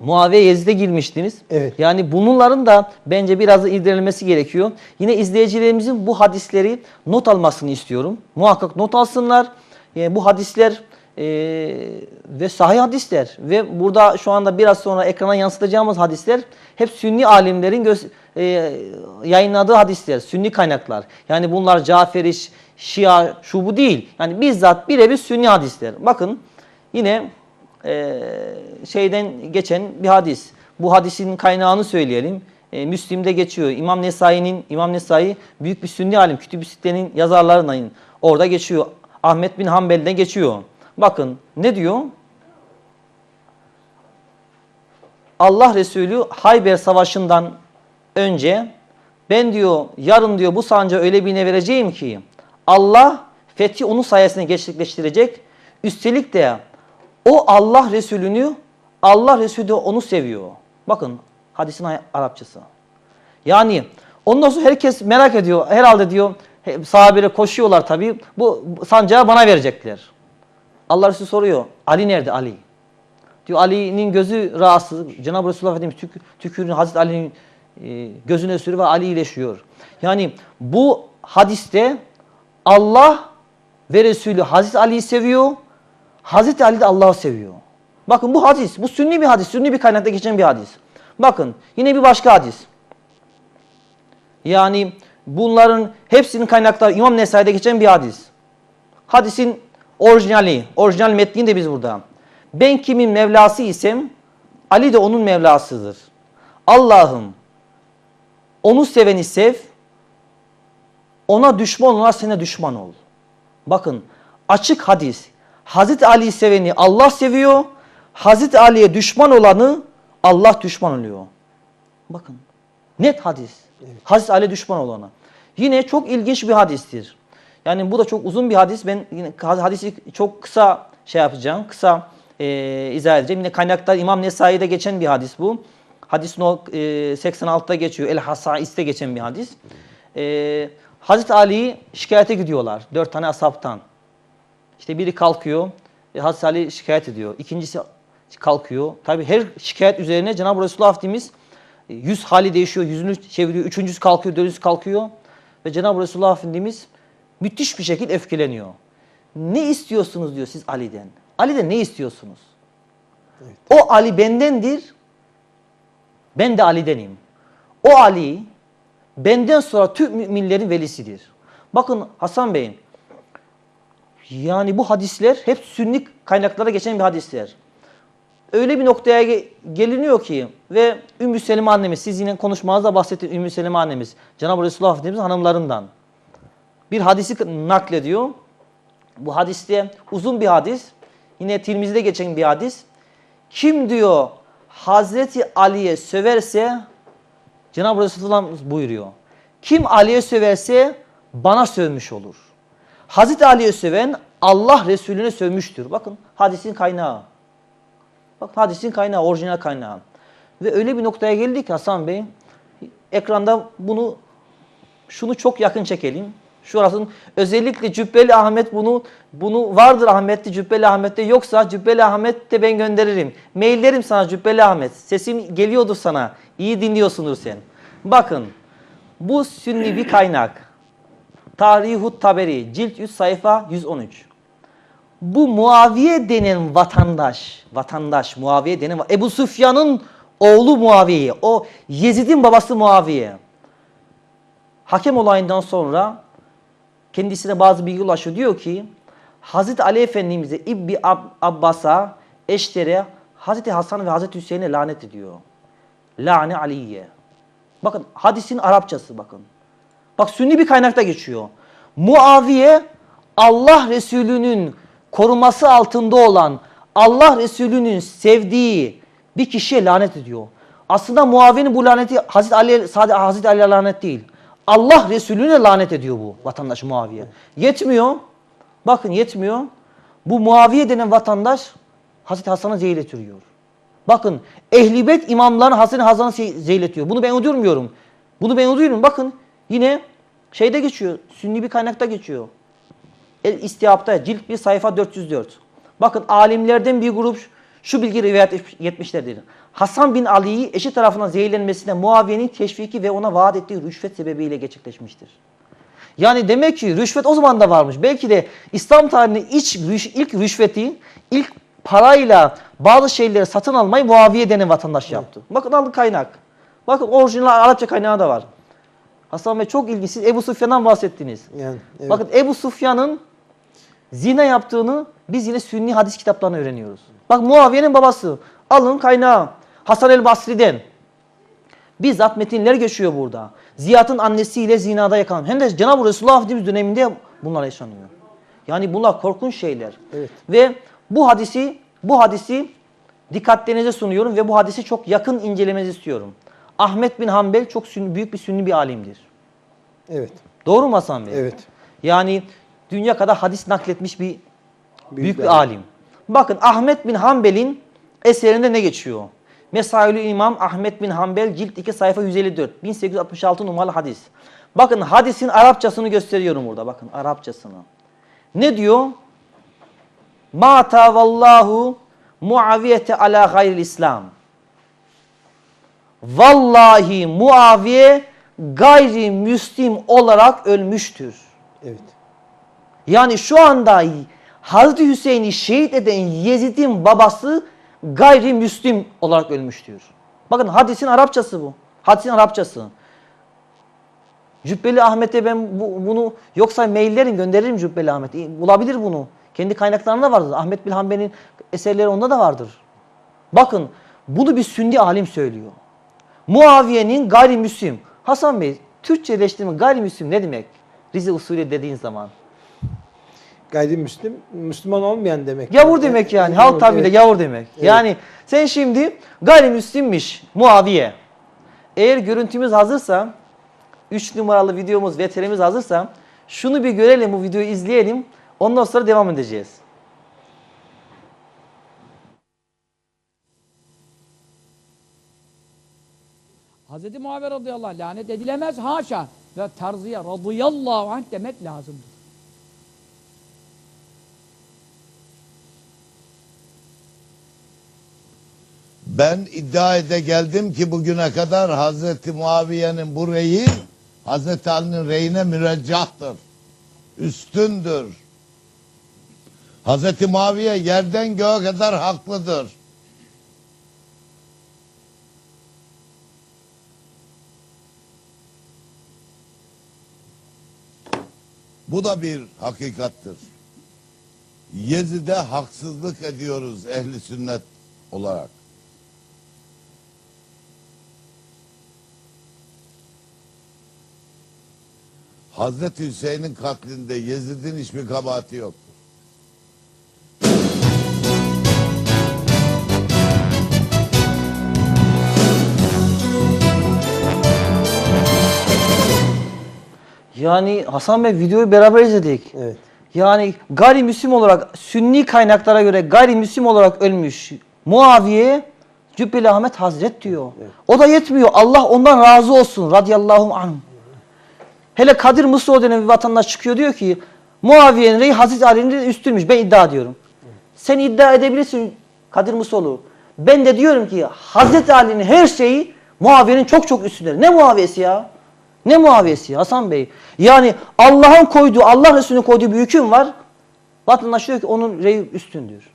Muaviye Yezid'e girmiştiniz. Evet. Yani bunların da bence biraz da irdelenmesi gerekiyor. Yine izleyicilerimizin bu hadisleri not almasını istiyorum. Muhakkak not alsınlar. Yani bu hadisler e, ve sahih hadisler ve burada şu anda biraz sonra ekrana yansıtacağımız hadisler hep Sünni alimlerin göz, e, yayınladığı hadisler, Sünni kaynaklar. Yani bunlar Caferi, Şia, şu bu değil. Yani bizzat birebir Sünni hadisler. Bakın yine e, şeyden geçen bir hadis. Bu hadisin kaynağını söyleyelim. E, Müslim'de geçiyor. İmam Nesai'nin İmam Nesai büyük bir Sünni alim, Kütüb-i Sitte'nin yazarlarından orada geçiyor. Ahmet bin Hanbel'den geçiyor. Bakın ne diyor? Allah Resulü Hayber Savaşı'ndan önce ben diyor yarın diyor bu sancağı öyle birine vereceğim ki Allah fethi onun sayesinde gerçekleştirecek. Üstelik de o Allah Resulünü Allah Resulü de onu seviyor. Bakın hadisin Arapçası. Yani ondan sonra herkes merak ediyor. Herhalde diyor sahabeler koşuyorlar tabii. Bu sancağı bana verecekler. Allah Resulü soruyor. Ali nerede Ali? Diyor Ali'nin gözü rahatsız. Cenab-ı Resulullah Efendimiz tük, tükürüğünü Hazreti Ali'nin e, gözüne sürüyor ve Ali iyileşiyor. Yani bu hadiste Allah ve Resulü Hazreti Ali'yi seviyor. Hazreti Ali de Allah'ı seviyor. Bakın bu hadis, bu sünni bir hadis, sünni bir kaynakta geçen bir hadis. Bakın yine bir başka hadis. Yani bunların hepsinin kaynakları İmam Nesai'de geçen bir hadis. Hadisin orijinali, orijinal metnini de biz burada. Ben kimin Mevlası isem Ali de onun Mevlasıdır. Allah'ım onu seveni sev, ona düşman olana sana düşman ol. Bakın açık hadis. Hazreti Ali'yi seveni Allah seviyor. Hazreti Ali'ye düşman olanı Allah düşman oluyor. Bakın net hadis. Hazreti Ali düşman olana. Yine çok ilginç bir hadistir. Yani bu da çok uzun bir hadis. Ben yine hadisi çok kısa şey yapacağım. Kısa e, izah edeceğim. Yine kaynaklar İmam Nesai'de geçen bir hadis bu. Hadis no, e, 86'da geçiyor. El Hasais'te geçen bir hadis. E, Hazreti Ali'yi şikayete gidiyorlar. Dört tane asaptan. İşte biri kalkıyor. E, Hazreti Ali şikayet ediyor. İkincisi kalkıyor. Tabi her şikayet üzerine Cenab-ı Resulullah Efendimiz e, yüz hali değişiyor. Yüzünü çeviriyor. Üçüncüsü kalkıyor. Dördüncüsü kalkıyor. Ve Cenab-ı Resulullah Efendimiz müthiş bir şekilde öfkeleniyor. Ne istiyorsunuz diyor siz Ali'den. Ali'den ne istiyorsunuz? O Ali bendendir. Ben de Ali'denim. O Ali benden sonra tüm müminlerin velisidir. Bakın Hasan Bey'in yani bu hadisler hep sünni kaynaklara geçen bir hadisler. Öyle bir noktaya ge- geliniyor ki ve Ümmü Selime annemiz, siz yine konuşmanızda bahsettiğiniz Ümmü Selime annemiz, Cenab-ı Resulullah Efendimiz hanımlarından bir hadisi naklediyor. Bu hadiste uzun bir hadis. Yine Tirmizi'de geçen bir hadis. Kim diyor Hazreti Ali'ye söverse Cenab-ı Resulullah buyuruyor. Kim Ali'ye söverse bana sövmüş olur. Hazreti Ali'ye söven Allah Resulüne sövmüştür. Bakın hadisin kaynağı. Bak hadisin kaynağı, orijinal kaynağı. Ve öyle bir noktaya geldik Hasan Bey. Ekranda bunu şunu çok yakın çekelim. Şurasının özellikle Cübbeli Ahmet bunu bunu vardır Ahmet'te Cübbeli Ahmet'te yoksa Cübbeli Ahmet'te ben gönderirim. Maillerim sana Cübbeli Ahmet. Sesim geliyordur sana. İyi dinliyorsundur sen. Bakın bu sünni bir kaynak. Tarihut Taberi cilt 100 sayfa 113. Bu Muaviye denen vatandaş, vatandaş Muaviye denen Ebu Süfyan'ın oğlu Muaviye, o Yezid'in babası Muaviye. Hakem olayından sonra kendisine bazı bilgi ulaşıyor. Diyor ki Hazreti Ali Efendimiz'e İbni Ab- Abbas'a, eşlere Hazreti Hasan ve Hazreti Hüseyin'e lanet ediyor. Lane Aliye. Bakın hadisin Arapçası bakın. Bak sünni bir kaynakta geçiyor. Muaviye Allah Resulü'nün koruması altında olan Allah Resulü'nün sevdiği bir kişiye lanet ediyor. Aslında Muaviye'nin bu laneti Hazreti Ali sadece Hazreti Ali'ye lanet değil. Allah Resulüne lanet ediyor bu vatandaş Muaviye. Yetmiyor. Bakın yetmiyor. Bu Muaviye denen vatandaş Hazreti Hasan'ı zeyletiyor. Bakın ehlibet imamların Hasan Hasan'ı ze- zeyletiyor. Bunu ben uydurmuyorum. Bunu ben uyduruyorum. Bakın yine şeyde geçiyor. Sünni bir kaynakta geçiyor. El İstihap'ta cilt 1 sayfa 404. Bakın alimlerden bir grup Şu bilgi rivayet etmişlerdir. Hasan bin Ali'yi eşi tarafından zehirlenmesine Muaviye'nin teşviki ve ona vaat ettiği rüşvet sebebiyle gerçekleşmiştir. Yani demek ki rüşvet o zaman da varmış. Belki de İslam tarihinin iç, ilk rüşveti, ilk parayla bazı şeyleri satın almayı Muaviye denen vatandaş yaptı. Bakın alın kaynak. Bakın orijinal Arapça kaynağı da var. Hasan Bey çok ilginç. Siz Ebu Sufyan'dan bahsettiniz. Yani, evet. Bakın Ebu Sufyan'ın zina yaptığını biz yine Sünni hadis kitaplarına öğreniyoruz. Bak Muaviye'nin babası. Alın kaynağı. Hasan el Basri'den. Bizzat metinler geçiyor burada. Ziyad'ın annesiyle zinada yakalan. Hem de Cenab-ı Resulullah Efendimiz döneminde bunlar yaşanıyor. Yani bunlar korkunç şeyler. Evet. Ve bu hadisi bu hadisi dikkatlerinize sunuyorum ve bu hadisi çok yakın incelemenizi istiyorum. Ahmet bin Hanbel çok sünni, büyük bir sünni bir alimdir. evet. Doğru mu Hasan Bey? Evet. Yani dünya kadar hadis nakletmiş bir büyük, bir bir alim. Bakın Ahmet bin Hanbel'in eserinde ne geçiyor? Mesailü İmam Ahmet bin Hanbel cilt 2 sayfa 154 1866 numaralı hadis. Bakın hadisin Arapçasını gösteriyorum burada. Bakın Arapçasını. Ne diyor? Ma tavallahu muaviyete ala gayril İslam. Vallahi Muaviye gayrimüslim olarak ölmüştür. Evet. Yani şu anda Hazreti Hüseyin'i şehit eden Yezid'in babası gayrimüslim olarak ölmüştür. Bakın hadisin Arapçası bu. Hadisin Arapçası. Cübbeli Ahmet'e ben bu, bunu yoksa maillerin gönderirim Cübbeli Ahmet'e. Bulabilir bunu. Kendi kaynaklarında vardır. Ahmet bin Hanbel'in eserleri onda da vardır. Bakın bunu bir sünni alim söylüyor. Muaviye'nin gayrimüslim. Hasan Bey Türkçeleştirme gayrimüslim ne demek? Rize usulü dediğin zaman. Gayrimüslim, Müslüman olmayan demek. Gavur demek yani. Halk tabiriyle Evet. gavur demek. Yani sen şimdi gayrimüslimmiş Muaviye. Eğer görüntümüz hazırsa, 3 numaralı videomuz, VTR'miz hazırsa şunu bir görelim, bu videoyu izleyelim. Ondan sonra devam edeceğiz. Hz. Muaviye radıyallahu anh lanet edilemez haşa ve terziye radıyallahu anh demek lazımdır. Ben iddia ede geldim ki bugüne kadar Hazreti Muaviye'nin bu reyi Hazreti Ali'nin reyine müreccahtır. Üstündür. Hazreti Muaviye yerden göğe kadar haklıdır. Bu da bir hakikattır. Yezid'e haksızlık ediyoruz ehli sünnet olarak. Hazreti Hüseyin'in katlinde Yezid'in hiçbir kabahati yok. Yani Hasan Bey videoyu beraber izledik. Evet. Yani gayrimüslim olarak, sünni kaynaklara göre gayrimüslim olarak ölmüş Muaviye Cübbeli Ahmet Hazret diyor. O da yetmiyor. Allah ondan razı olsun radıyallahu anh. Hele Kadir Mısır denen bir vatandaş çıkıyor diyor ki Muaviye'nin reyi Hazreti Ali'nin üstünmüş. Ben iddia ediyorum. Sen iddia edebilirsin Kadir Musoğlu. Ben de diyorum ki Hazreti Ali'nin her şeyi Muaviye'nin çok çok üstünde. Ne Muaviyesi ya? Ne Muaviyesi Hasan Bey? Yani Allah'ın koyduğu, Allah Resulü'nün koyduğu bir hüküm var. Vatandaş diyor ki onun reyi üstündür.